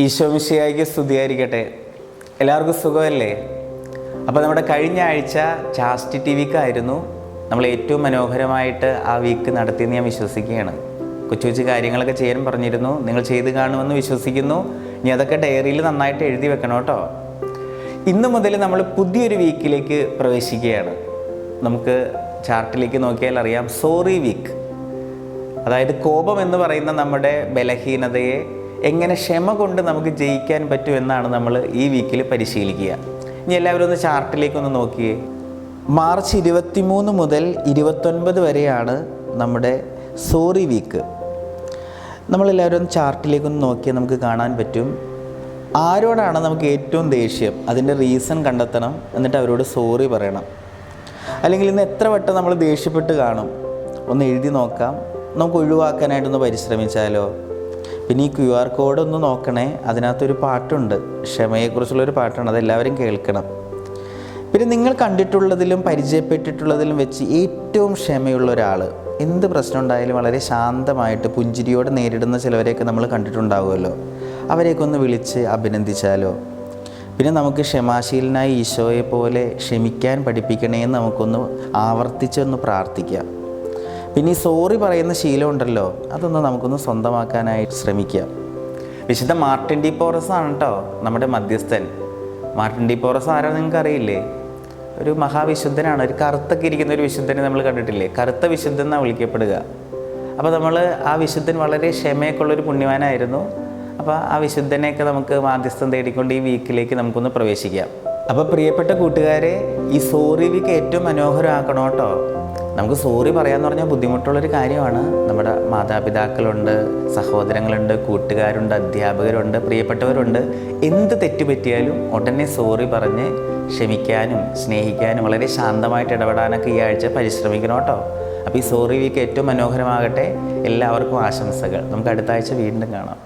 ഈശോമിശിയായിക്ക് സ്തുതിയായിരിക്കട്ടെ. എല്ലാവർക്കും സുഖമല്ലേ? അപ്പോൾ നമ്മുടെ കഴിഞ്ഞ ആഴ്ച ചാസ്റ്റി ടി വിക്കായിരുന്നു നമ്മൾ ഏറ്റവും മനോഹരമായിട്ട് ആ വീക്ക് നടത്തിയെന്ന് ഞാൻ വിശ്വസിക്കുകയാണ്. കൊച്ചു കൊച്ചു കാര്യങ്ങളൊക്കെ ചെയ്യാൻ പറഞ്ഞിരുന്നു. നിങ്ങൾ ചെയ്ത് കാണുമെന്ന് വിശ്വസിക്കുന്നു. ഇനി അതൊക്കെ ഡയറിയിൽ നന്നായിട്ട് എഴുതി വെക്കണം കേട്ടോ. ഇന്ന് മുതൽ നമ്മൾ പുതിയൊരു വീക്കിലേക്ക് പ്രവേശിക്കുകയാണ്. നമുക്ക് ചാർട്ടിലേക്ക് നോക്കിയാൽ അറിയാം. സോറി വീക്ക് അതായത് കോപം എന്ന് പറയുന്ന നമ്മുടെ ബലഹീനതയെ എങ്ങനെ ക്ഷമ കൊണ്ട് നമുക്ക് ജയിക്കാൻ പറ്റും എന്നാണ് നമ്മൾ ഈ വീക്കിൽ പരിശീലിക്കുക. ഇനി എല്ലാവരും ഒന്ന് ചാർട്ടിലേക്കൊന്ന് നോക്കിയേ. മാർച്ച് ഇരുപത്തിമൂന്ന് മുതൽ ഇരുപത്തൊൻപത് വരെയാണ് നമ്മുടെ സോറി വീക്ക് നമ്മളെല്ലാവരും ഒന്ന് ചാർട്ടിലേക്കൊന്ന് നോക്കിയാൽ നമുക്ക് കാണാൻ പറ്റും. ആരോടാണ് നമുക്ക് ഏറ്റവും ദേഷ്യം? അതിന്റെ റീസൺ കണ്ടെത്തണം. എന്നിട്ട് അവരോട് സോറി പറയണം. അല്ലെങ്കിൽ ഇന്ന് എത്ര വട്ടം നമ്മൾ ദേഷ്യപ്പെട്ട് കാണും? ഒന്ന് എഴുതി നോക്കാം. നമുക്ക് ഒഴിവാക്കാനായിട്ടൊന്ന് പരിശ്രമിച്ചാലോ? പിന്നെ ഈ ക്യു ആർ കോഡ് ഒന്ന് നോക്കണേ. അതിനകത്തൊരു പാട്ടുണ്ട്. ക്ഷമയെക്കുറിച്ചുള്ളൊരു പാട്ടാണ്. അതെല്ലാവരും കേൾക്കണം. പിന്നെ നിങ്ങൾ കണ്ടിട്ടുള്ളതിലും പരിചയപ്പെട്ടിട്ടുള്ളതിലും വെച്ച് ഏറ്റവും ക്ഷമയുള്ള ഒരാൾ എന്ത് പ്രശ്നം ഉണ്ടായാലും വളരെ ശാന്തമായിട്ട് പുഞ്ചിരിയോടെ നേരിടുന്ന ചിലവരെയൊക്കെ നമ്മൾ കണ്ടിട്ടുണ്ടാവുമല്ലോ. അവരെയൊക്കെ ഒന്ന് വിളിച്ച് അഭിനന്ദിച്ചാലോ? പിന്നെ നമുക്ക് ക്ഷമാശീലനായ ഈശോയെ പോലെ ക്ഷമിക്കാൻ പഠിപ്പിക്കണേ നമുക്കൊന്ന് ആവർത്തിച്ചൊന്ന് പ്രാർത്ഥിക്കാം. പിന്നെ ഈ സോറി പറയുന്ന ശീലം ഉണ്ടല്ലോ അതൊന്ന് നമുക്കൊന്ന് സ്വന്തമാക്കാനായിട്ട് ശ്രമിക്കാം വിശുദ്ധ മാർട്ടിൻ ഡി പോറസ് ആണ് കേട്ടോ നമ്മുടെ മധ്യസ്ഥൻ. മാർട്ടിൻ ഡി പോറസ് ആരാ നിങ്ങൾക്ക് അറിയില്ലേ ഒരു മഹാവിശുദ്ധനാണ് ഒരു കറുത്തൊക്കെ ഇരിക്കുന്ന ഒരു വിശുദ്ധനെ നമ്മൾ കണ്ടിട്ടില്ലേ? കറുത്ത വിശുദ്ധൻ എന്നാണ് വിളിക്കപ്പെടുക. അപ്പോൾ നമ്മൾ ആ വിശുദ്ധൻ വളരെ ക്ഷമയൊക്കെ ഉള്ളൊരു പുണ്യവാനായിരുന്നു. അപ്പോൾ ആ വിശുദ്ധനെയൊക്കെ നമുക്ക് മാധ്യസ്ഥം തേടിക്കൊണ്ട് ഈ വീക്കിലേക്ക് നമുക്കൊന്ന് പ്രവേശിക്കാം. അപ്പോൾ പ്രിയപ്പെട്ട കൂട്ടുകാരെ ഈ സോറി വീക്ക് ഏറ്റവും മനോഹരമാക്കണം കേട്ടോ നമുക്ക് സോറി പറയാന്ന് പറഞ്ഞാൽ ബുദ്ധിമുട്ടുള്ളൊരു കാര്യമാണ്. നമ്മുടെ മാതാപിതാക്കളുണ്ട് സഹോദരങ്ങളുണ്ട് കൂട്ടുകാരുണ്ട് അധ്യാപകരുണ്ട് പ്രിയപ്പെട്ടവരുണ്ട്. എന്ത് തെറ്റുപറ്റിയാലും ഉടനെ സോറി പറഞ്ഞ് ക്ഷമിക്കാനും സ്നേഹിക്കാനും വളരെ ശാന്തമായിട്ട് ഇടപെടാനൊക്കെ ഈ ആഴ്ച പരിശ്രമിക്കണം കേട്ടോ. അപ്പോൾ ഈ സോറി വീക്ക് ഏറ്റവും മനോഹരമാകട്ടെ. എല്ലാവർക്കും ആശംസകൾ. നമുക്ക് അടുത്ത ആഴ്ച വീണ്ടും കാണാം.